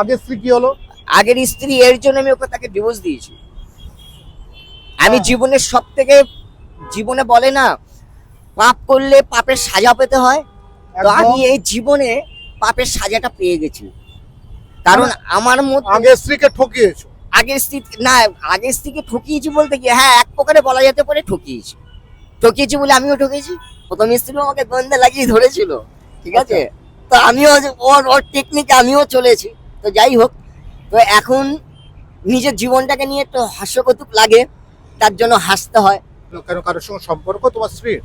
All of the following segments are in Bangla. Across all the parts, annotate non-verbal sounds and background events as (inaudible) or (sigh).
আগের স্ত্রী কি হলো? আগের স্ত্রী এর জন্য আমি ওকে তাকে ডিভোর্স দিয়েছি। আমি হ্যাঁ। জীবনের সব থেকে জীবনে বলে না পাপ করলে পাপের সাজা পেতে হয়। তো আমি এই জীবনে পাপের সাজাটা পেয়ে গেছি। কারণ আমার মধ্যে আগের স্ত্রীকে ঠকিয়েছো? আগের স্ত্রী না আগের স্ত্রীকে ঠকিয়েছি বলতে কি হ্যাঁ এক প্রকারে বলা যেতে পারে ঠকিয়েছি। ঠকিয়েছি বলে আমিও ঠকেছি। প্রথম স্ত্রী আমাকে গন্ধে লাগিয়ে ধরেছিল। ঠিক আছে? তো আমিও ওর ওর টেকনিকে আমিও চলেছি। তো যাই হোক তো এখন নিজের জীবনটাকে নিয়ে একটু হাস্যকৌতুক লাগে তার জন্য হাসতে হয়। কেন কারোর সঙ্গে সম্পর্ক? তোমার স্ত্রীর?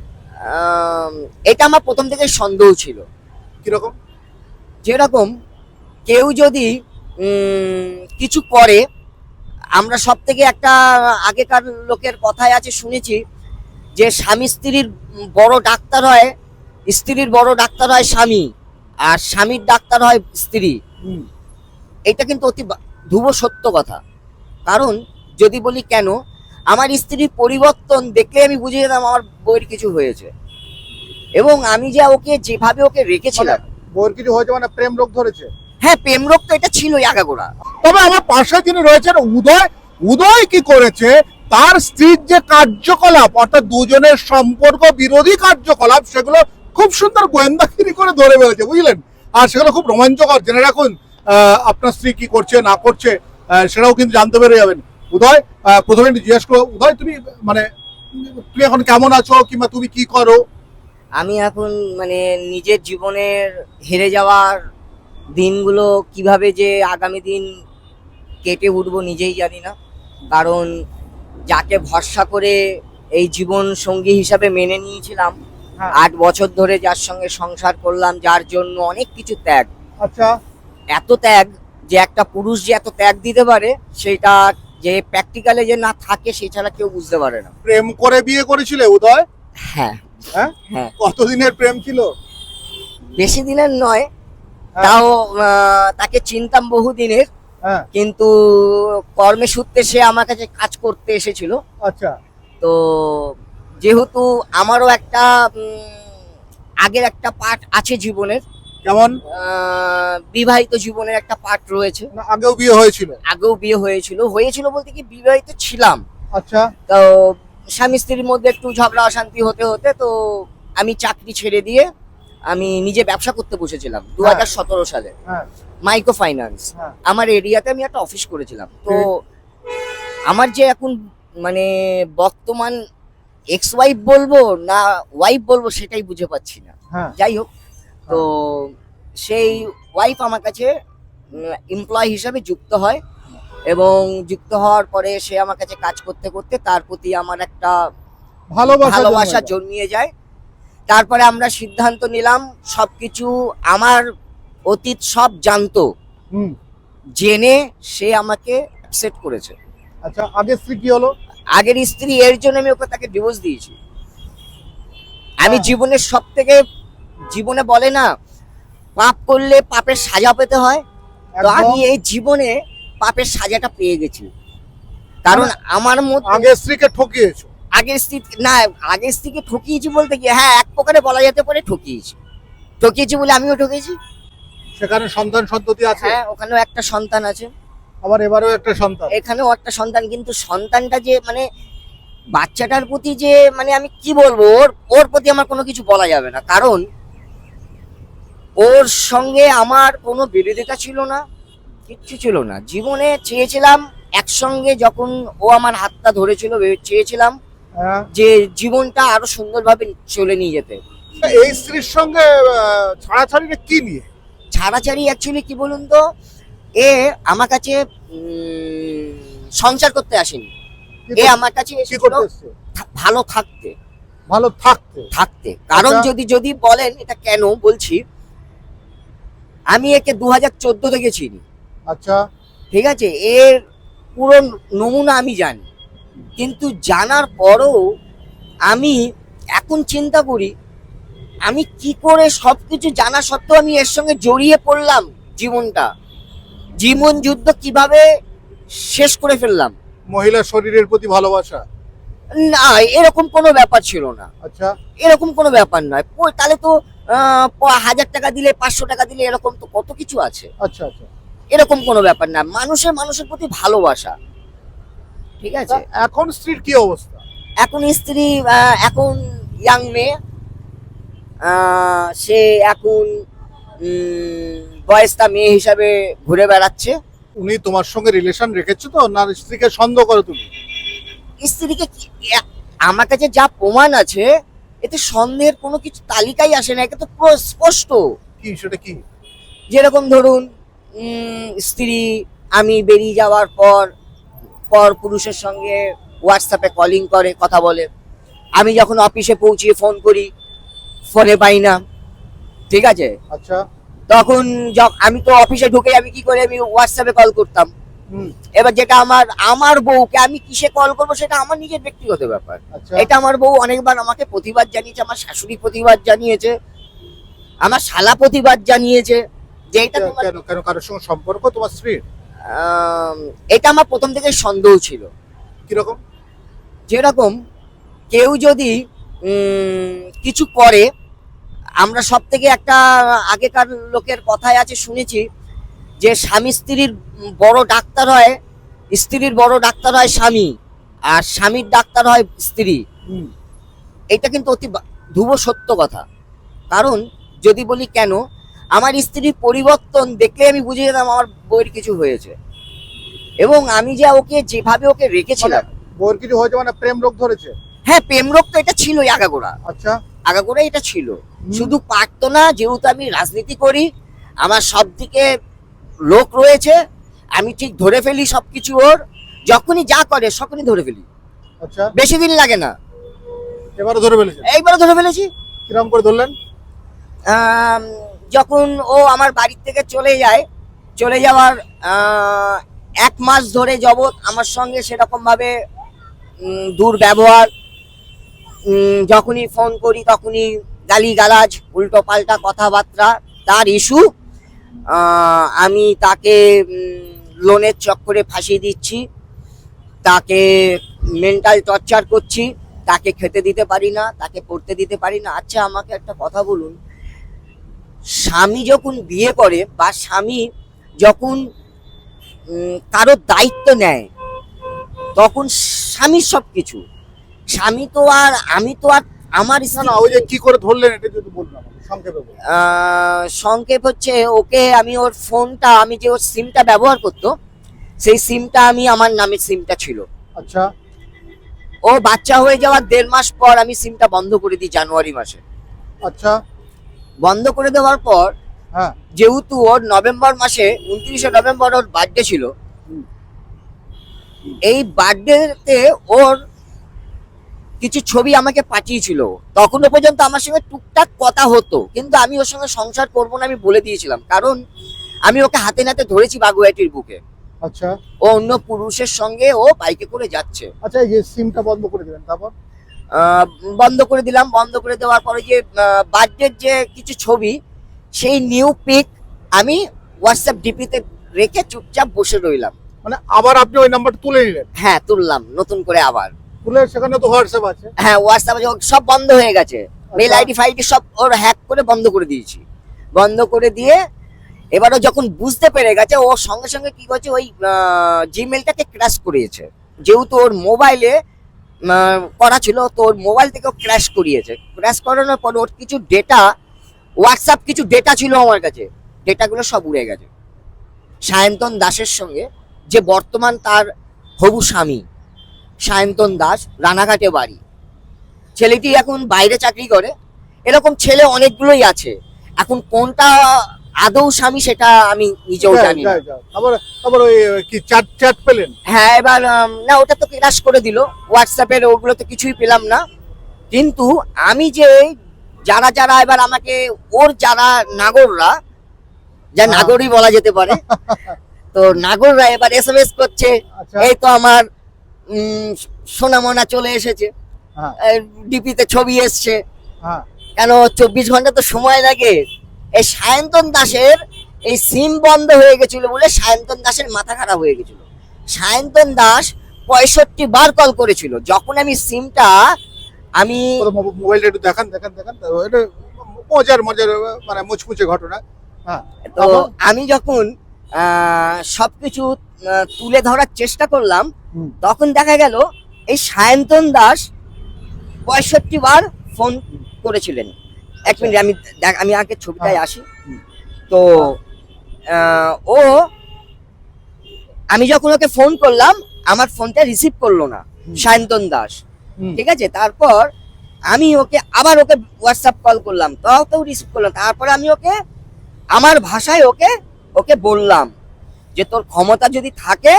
এটা আমার প্রথম থেকে সন্দেহ ছিল। কীরকম? যেরকম কেউ যদি কিছু করে আমরা সব থেকে একটা আগেকার লোকের কথায় আছে শুনেছি যে স্বামী স্ত্রীর বড় ডাক্তার হয় স্ত্রীর বড় ডাক্তার হয় স্বামী আর স্বামীর ডাক্তার হয় স্ত্রী। এটা কিন্তু অতি ধ্রুব সত্য কথা। কারণ যদি বলি কেন আমার স্ত্রীর পরিবর্তন দেখলে আমি বুঝে যেতাম আমার বইয়ের কিছু হয়েছে। এবং আমি যে ওকে যেভাবে ওকে রেখেছিলাম বউয়ের কিছু হয়েছে মানে প্রেম রোগ ধরেছে? হ্যাঁ প্রেম রোগ তো এটা ছিলই আগাগোড়া। তবে আমার পাশে যিনি রয়েছেন উদয় উদয় কি করেছে? তার স্ত্রীর যে কার্যকলাপ অর্থাৎ দুজনের সম্পর্ক বিরোধী কার্যকলাপ সেগুলো খুব সুন্দর গোয়েন্দাগিরি করে ধরে ফেলেছে বুঝলেন? আর সেগুলো খুব রোমাঞ্চকর। জেনে রাখুন আপনার স্ত্রী কি করছে না করছে সেটাও কিন্তু জানতে পেরে যাবেন। উদয় প্রথমে জিজ্ঞেস করো উদয় তুমি মানে তুমি এখন কেমন আছো কিংবা তুমি কি করো? আমি এখন মানে নিজের জীবনের হেরে যাওয়ার দিনগুলো কীভাবে যে আগামী দিন কেটে উঠবো নিজেই জানি না। কারণ যাকে ভরসা করে এই জীবন সঙ্গী হিসাবে মেনে নিয়েছিলাম হ্যাঁ। আট বছর ধরে যার সঙ্গে সংসার করলাম যার জন্য অনেক কিছু ত্যাগ। আচ্ছা। এত ত্যাগ যে একটা পুরুষ যে এত ত্যাগ দিতে পারে সেটা যে প্র্যাকটিক্যালে যে না থাকে সে ছাড়া কেউ বুঝতে পারে না। প্রেম করে বিয়ে করেছিলে উদয়? হ্যাঁ। হ্যাঁ? হ্যাঁ। কতদিনের প্রেম ছিল? বেশি দিনের নয়। হ্যাঁ। তাও তাকে চিনতাম বহু দিনের হ্যাঁ। কিন্তু কর্মে সূত্রে সে আমার কাছে কাজ করতে এসেছিল। আচ্ছা। তো যেহেতু আমারও একটা আগের একটা পার্ট আছে জীবনের। কেমন? বিবাহিত জীবনের একটা পার্ট রয়েছে। না আগেও বিয়ে হয়েছিল? আগেও বিয়ে হয়েছিল। হয়েছিল বলতে কি বিবাহিত ছিলাম। আচ্ছা। তো স্বামী স্ত্রীর মধ্যে একটু ঝগড়া অশান্তি হতে হতে তো আমি চাকরি ছেড়ে দিয়ে আমি নিজে ব্যবসা করতে বসেছিলাম দু হাজার সতেরো সালে। হ্যাঁ। Micro finance. হ্যাঁ। আমার এরিয়াতে আমি একটা অফিস করেছিলাম। তো আমার যে এখন মানে বর্তমান এক্স ওয়াইফ বলব না ওয়াইফ বলব সেটাই বুঝে পাচ্ছি না। হ্যাঁ। যাই হোক তো সেই ওয়াইফ আমার কাছে এমপ্লয় হিসাবে যুক্ত হয় এবং যুক্ত হওয়ার পরে সে আমার কাছে কাজ করতে করতে তার প্রতি আমার একটা ভালোবাসা ভালোবাসা জন্মিয়ে যায়। তারপরে আমরা সিদ্ধান্ত নিলাম সবকিছু আমার অতীত সব জানতো। জেনে সে আমাকে অ্যাকসেপ্ট করেছে। আচ্ছা আগের স্ত্রী কি হলো? আগের স্ত্রী এর জন্য আমি ওকে তাকে ডিভোর্স দিয়েছি। আমি হ্যাঁ। জীবনের সব থেকে জীবনে বলে না পাপ করলে পাপের সাজা পেতে হয়। তো আমি এই জীবনে পাপের সাজাটা পেয়ে গেছি। কারণ আমার মধ্যে আগের স্ত্রীকে ঠকিয়েছো? আগের স্ত্রী না আগের স্ত্রীকে ঠকিয়েছি বলতে কি হ্যাঁ এক প্রকারে বলা যেতে পারে ঠকিয়েছি। ঠকিয়েছি বলে আমিও ঠকেছি সেখানে সন্তান সন্ততি আছে? হ্যাঁ ওখানেও একটা সন্তান আছে। আবার এবারেও একটা সন্তান? এখানেও একটা সন্তান কিন্তু সন্তানটা যে মানে বাচ্চাটার প্রতি যে মানে আমি কি বলব? ওর ওর প্রতি আমার কোনো কিছু বলা যাবে না। কারণ ওর সঙ্গে আমার কোনো বিরোধিতা ছিল না কিচ্ছু ছিল না। জীবনে চেয়েছিলাম একসঙ্গে যখন ও আমার হাতটা ধরেছিল চেয়েছিলাম হ্যাঁ। যে জীবনটা আরও সুন্দরভাবে চলে নিয়ে যেতে। এই স্ত্রীর সঙ্গে আহ, ছাড়াছাড়িটা কি নিয়ে? ছাড়াছাড়ি অ্যাকচুয়ালি কি বলুন তো? এ আমার কাছে সংসার করতে আসেনি। এ আমার কাছে ভালো থাকতে। ভালো থাকতে? থাকতে। কারণ আচ্ছা। যদি যদি বলেন এটা কেন বলছি? আমি একে দু হাজার চোদ্দ থেকে চিনি। আচ্ছা। ঠিক আছে? এর পুরো নমুনা আমি জানি। কিন্তু জানার পরও আমি এখন চিন্তা করি আমি কি করে সবকিছু জানা সত্ত্বেও আমি এর সঙ্গে জড়িয়ে পড়লাম জীবনটা? জীবন যুদ্ধ কীভাবে শেষ করে ফেললাম? মহিলার শরীরের প্রতি ভালোবাসা। না এরকম কোনো ব্যাপার ছিল না। আচ্ছা। এরকম কোনো ব্যাপার নয়। তাহলে তো হাজার টাকা দিলে পাঁচশো টাকা দিলে এরকম তো কত কিছু আছে? আচ্ছা আচ্ছা। এরকম কোনো ব্যাপার না। মানুষের মানুষের প্রতি ভালোবাসা। ঠিক আছে? এখন স্ত্রীর কি অবস্থা? এখন স্ত্রী এখন ইয়াং মেয়ে। সে এখন বয়স্তা মেয়ে হিসাবে ঘুরে বেড়াচ্ছে। উনি তোমার সঙ্গে রিলেশন রেখেছো তো? না স্ত্রীকে সন্দেহ করো তুমি? স্ত্রীকে কি- আমার কাছে যা প্রমাণ আছে এতে সন্দেহের কোনো কিছু তালিকাই আসে না এটা তো স্পষ্ট। কি সেটা কি? যেরকম ধরুন স্ত্রী আমি বেরিয়ে যাওয়ার পর পর পুরুষের সঙ্গে হোয়াটসঅ্যাপে কলিং করে কথা বলে। আমি যখন অফিসে পৌঁছিয়ে ফোন করি ফোনে পাই না। ঠিক আছে? আচ্ছা। তখন আমি তো অফিসে ঢুকে আমি কি করে আমি হোয়াটসঅ্যাপে কল করতাম। এবার যেটা আমার আমার বউকে আমি কিসে কল করব সেটা আমার নিজের ব্যক্তিগত ব্যাপার। আচ্ছা। এটা আমার বউ অনেকবার আমাকে প্রতিবাদ জানিয়েছে আমার শাশুড়ি প্রতিবাদ জানিয়েছে আমার শালা প্রতিবাদ জানিয়েছে যে এটা কেন কেন কারোর সঙ্গে সম্পর্ক? তোমার স্ত্রীর এটা আমার প্রথম থেকে সন্দেহ ছিল। কীরকম? যেরকম কেউ যদি কিছু করে আমরা সব থেকে একটা আগেকার লোকের কথায় আছে শুনেছি যে স্বামী স্ত্রীর বড় ডাক্তার হয় স্ত্রীর বড় ডাক্তার হয় স্বামী আর স্বামীর ডাক্তার হয় স্ত্রী। এটা কিন্তু অতি ধ্রুব সত্য কথা। কারণ যদি বলি কেন আমার স্ত্রীর পরিবর্তন দেখলে আমি বুঝে যেতাম আমার বইয়ের কিছু হয়েছে। এবং আমি যে ওকে যেভাবে ওকে রেখেছিলাম বউর কিছু হয়েছে মানে প্রেম রোগ ধরেছে? হ্যাঁ প্রেম রোগ তো এটা ছিলই আগাগোড়া। আচ্ছা। আগাগোড়া এটা ছিল। শুধু পারতো না যেহেতু আমি রাজনীতি করি আমার সব দিকে লোক রয়েছে আমি ঠিক ধরে ফেলি সবকিছু ওর যখনই যা করে সকলই ধরে ফেলি। আচ্ছা। বেশি দিন লাগে না। এবারে ধরে ফেলেছি এইবারে ধরে ফেলেছি। কিরম করে ধরলেন? যখন ও আমার বাড়ির থেকে চলে যায় চলে যাওয়ার এক মাস ধরে যাবৎ আমার সঙ্গে সেরকম ভাবে দুর্ব্যবহার যখনই ফোন করি তখনই গালি গালাজ উল্টো পাল্টা কথাবার্তা তার ইস্যু আমি তাকে লোনের চক্করে ফাঁসিয়ে দিচ্ছি। তাকে মেন্টাল টর্চার করছি। তাকে খেতে দিতে পারি না, তাকে পড়তে দিতে পারি না। আচ্ছা আমাকে একটা কথা বলুন। স্বামী যখন বিয়ে করে বা স্বামী যখন কারোর দায়িত্ব নেয়, তখন স্বামীর সব কিছু স্বামী তো আর, আমি তো আর আমার না ওই যে কি করে ধরলেন এটা যদি বলুন সংক্ষেপে সংক্ষেপ হচ্ছে ওকে আমি ওর ফোনটা আমি যে ওর সিমটা ব্যবহার করতো সেই সিমটা আমি আমার নামের সিমটা ছিল। আচ্ছা। ও বাচ্চা হয়ে যাওয়ার দেড় মাস পর আমি সিমটা বন্ধ করে দিই জানুয়ারি মাসে। আচ্ছা। বন্ধ করে দেওয়ার পর হ্যাঁ। যেহেতু ওর নভেম্বর মাসে উনত্রিশে নভেম্বর ওর বার্থডে ছিল এই বার্থডেতে ওর কিছু ছবি আমাকে পাঠিয়েছিল। তখনও পর্যন্ত আমার সঙ্গে টুকটাক কথা হতো। কিন্তু আমি ওর সঙ্গে সংসার করব না আমি বলে দিয়েছিলাম। কারণ আমি ওকে হাতে নাতে ধরেছি বাগুয়াটির বুকে। আচ্ছা। ও অন্য পুরুষের সঙ্গে ও বাইকে করে যাচ্ছে। আচ্ছা এই যে সিমটা বন্ধ করে দিলেন তারপর? আহ, বন্ধ করে দিলাম। বন্ধ করে দেওয়ার পরে যে বার্থডের যে কিছু ছবি সেই নিউ পিক আমি হোয়াটসঅ্যাপ ডিপিতে রেখে চুপচাপ বসে রইলাম। মানে আবার আপনি ওই নাম্বারটা তুলে নিলেন? হ্যাঁ তুললাম। নতুন করে আবার। তুলে সেখানে তো হোয়াটসঅ্যাপ আছে। হ্যাঁ হোয়াটসঅ্যাপে সব বন্ধ হয়ে গেছে। মেল। আইডি ফাইডি সব ওর হ্যাক করে বন্ধ করে দিয়েছি। বন্ধ করে দিয়ে এবারও যখন বুঝতে পেরে গেছে ও সঙ্গে সঙ্গে কি করছে ওই জিমেলটাকে ক্র্যাশ করিয়েছে। যেহেতু ওর মোবাইলে করা ছিল তো ওর মোবাইল থেকেও ক্র্যাশ করিয়েছে। ক্র্যাশ করানোর পর ওর কিছু ডেটা হোয়াটসঅ্যাপ কিছু ডেটা ছিল আমার কাছে। ডেটাগুলো সব উড়ে গেছে। সায়ন্তন দাসের সঙ্গে যে বর্তমান তার হবু স্বামী। সায়ন্তন দাস রানাঘাটে বাড়ি। ছেলেটি এখন বাইরে চাকরি করে। এরকম ছেলে অনেকগুলোই আছে। এখন কোনটা আদৌ স্বামী সেটা আমি নিজেও জানি না। যাই, যাই। আবার আবার ওই ওই কি চ্যাট চ্যাট পেলেন? হ্যাঁ এবার না ওটা তো ক্রাশ করে দিল। হোয়াটসঅ্যাপের ওগুলো তো কিছুই পেলাম না। কিন্তু আমি যে যারা যারা এবার আমাকে ওর যারা নাগররা যা হ্যাঁ। নাগরই বলা যেতে পারে (laughs) তো নাগররা এবার এস এম এস করছে। আচ্ছা। এই তো আমার সোনামোনা চলে এসেছে। হ্যাঁ। ডিপিতে ছবি এসছে। হ্যাঁ। কেন চব্বিশ ঘণ্টা তো সময় লাগে। এই সায়ন্তন দাসের এই সিম বন্ধ হয়ে গেছিল বলে সায়ন্তন দাসের মাথা খারাপ হয়ে গেছিল। সায়ন্তন দাস পঁয়ষট্টি বার কল করেছিল। যখন আমি সিমটা আমি ওর মো- মোবাইলটা একটু দেখান দেখান দেখান। এটা মজার মজার মানে মুচমুচে ঘটনা। হ্যাঁ। তো আমি যখন সব কিছু তুলে ধরার চেষ্টা করলাম। তখন দেখা গেল এই সায়ন্তন দাস পঁয়ষট্টি বার ফোন করেছিলেন। এক মিনিট আমি দেখ- আমি আগে ছবিটায় হ্যাঁ। আসি। তো ও আমি যখন ওকে ফোন করলাম আমার ফোনটা রিসিভ করল না সায়ন্তন দাস। ঠিক আছে? তারপর আমি ওকে আবার ওকে হোয়াটসঅ্যাপ কল করলাম। তাও তো রিসিভ করলাম তারপরে আমি ওকে আমার ভাষায় ওকে ওকে বললাম যে তোর ক্ষমতা যদি থাকে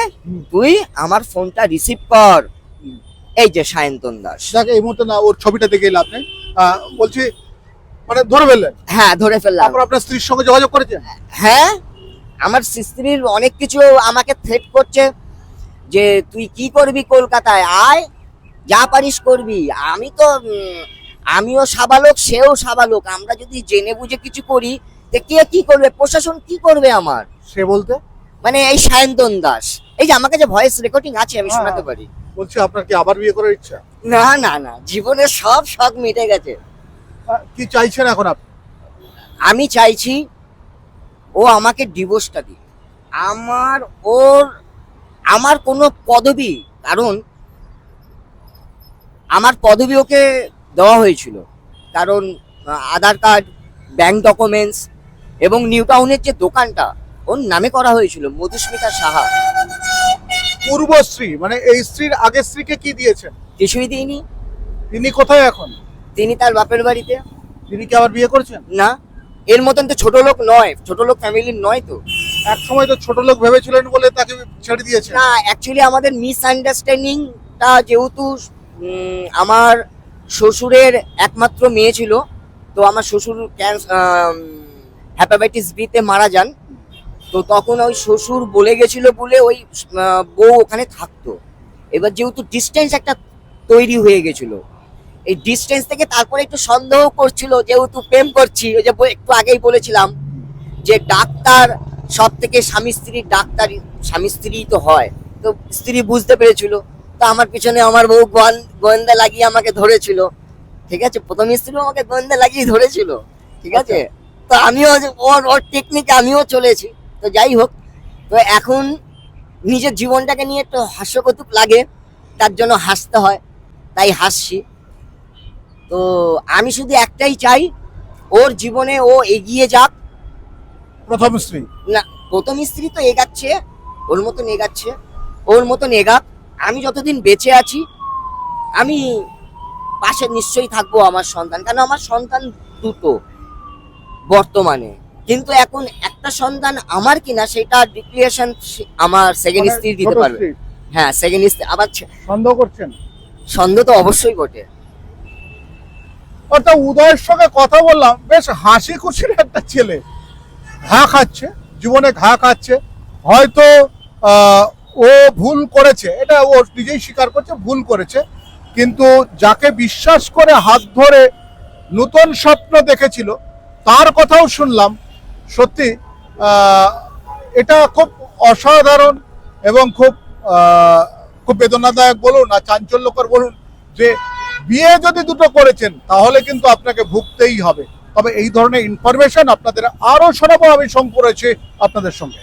তুই আমার ফোনটা রিসিভ কর। এই যে সায়ন্তন দাস। দেখ এই মুহূর্তে না ওর ছবিটা দেখে লাভ নেই। বলছি মানে ধরে ফেললেন? হ্যাঁ ধরে ফেললাম। তারপর আপনার স্ত্রীর সঙ্গে যোগাযোগ করেছেন? হ্যাঁ আমার স্ত্রীর অনেক কিছু আমাকে থ্রেট করছে যে তুই কি করবি কলকাতায়? আয় যা পারিস করবি। আমি তো আমিও সাবালক সেও সাবালক। আমরা যদি জেনে বুঝে কিছু করি কে কি করবে প্রশাসন কি করবে আমার? সে বলতে? মানে এই সায়ন্তন দাস। এই যে আমার কাছে ভয়েস রেকর্ডিং আছে আমি হ্যাঁ। শোনাতে পারি। বলছি আপনার কি আবার বিয়ে করার ইচ্ছা? না না না জীবনের সব শখ মিটে গেছে। কি চাইছেন এখন আপনি? আমি চাইছি ও আমাকে ডিভোর্সটা দিক। আমার ওর আমার কোনো পদবি কারণ আমার পদবি ওকে দেওয়া হয়েছিল। কারণ আধার কার্ড ব্যাংক ডকুমেন্টস এবং নিউ টাউনের যে দোকানটা ওর নামে করা হয়েছিল মধুস্মিতা সাহা। পূর্বশ্রী মানে এই স্ত্রীর আগের স্ত্রীকে কি দিয়েছেন? কিছুই দিইনি। তিনি কোথায় এখন? তিনি তার বাপের বাড়িতে। তিনি কি আবার বিয়ে করছেন? না এর মতন তো ছোট লোক নয় ছোট লোক ফ্যামিলির নয় তো। এক সময় তো ছোট লোক ভেবেছিলেন বলে তাকে ছেড়ে দিয়েছেন। না অ্যাকচুয়ালি আমাদের মিসআন্ডারস্ট্যান্ডিংটা যেহেতু আমার শ্বশুরের একমাত্র মেয়ে ছিল তো আমার শ্বশুর হ্যাপাটাইটিস বিতে মারা যান, তো তখন ওই শ্বশুর বলে গেছিল বলে ওই বউ ওখানে থাকতো। এবার যেহেতু ডিস্টেন্স একটা তৈরি হয়ে গেছিল, এই ডিস্টেন্স থেকে তারপরে একটু সন্দেহ করছিল, যেহেতু প্রেম করছি, ওই যে একটু আগেই বলেছিলাম যে ডাক্তার সব থেকে স্বামী স্ত্রীর ডাক্তার স্বামী স্ত্রী তো হয়, তো স্ত্রী বুঝতে পেরেছিল। তো আমার পিছনে আমার বউ গোয়ান- গোয়েন্দা লাগিয়ে আমাকে ধরেছিল। ঠিক আছে? প্রথম স্ত্রী আমাকে গোয়েন্দা লাগিয়ে ধরেছিল। ঠিক আছে? তো আমিও ওর ওর টেকনিকে আমিও চলেছি। তো যাই হোক তো এখন নিজের জীবনটাকে নিয়ে একটু হাস্যকৌতুক লাগে তার জন্য হাসতে হয় তাই হাসছি। তো আমি শুধু একটাই চাই ওর জীবনে ও এগিয়ে যাক। প্রথম স্ত্রী? না প্রথম স্ত্রী তো এগাচ্ছে ওর মতন এগাচ্ছে ওর মতন এগাক। আমি যতদিন বেঁচে আছি আমি পাশে নিশ্চয়ই থাকব আমার সন্তান কেন আমার সন্তান দুটো। বর্তমানে। কিন্তু এখন একটা সন্তান আমার কিনা সেটা ডিক্লিয়ারেশন আমার সেকেন্ড মানে স্ত্রী দিতে পারবে। হ্যাঁ সেকেন্ড স্ত্রী। আবার সন্দেহ করছেন? সন্দেহ তো অবশ্যই ঘটে অর্থাৎ উদয়ের সঙ্গে কথা বললাম বেশ হাসি খুশির একটা ছেলে। ঘা খাচ্ছে জীবনে ঘা খাচ্ছে। হয়তো আহ, ও ভুল করেছে এটা ও নিজেই স্বীকার করছে ভুল করেছে। কিন্তু যাকে বিশ্বাস করে হাত ধরে নতুন স্বপ্ন দেখেছিল তার কথাও শুনলাম। সত্যি এটা খুব অসাধারণ এবং খুব খুব বেদনাদায়ক বলুন আর চাঞ্চল্যকর বলুন যে বিয়ে যদি দুটো করেছেন, তাহলে কিন্তু আপনাকে ভুগতেই হবে। তবে এই ধরনের ইনফরমেশন আপনাদের আরও সরবরাহ আমি আছে আপনাদের সঙ্গে।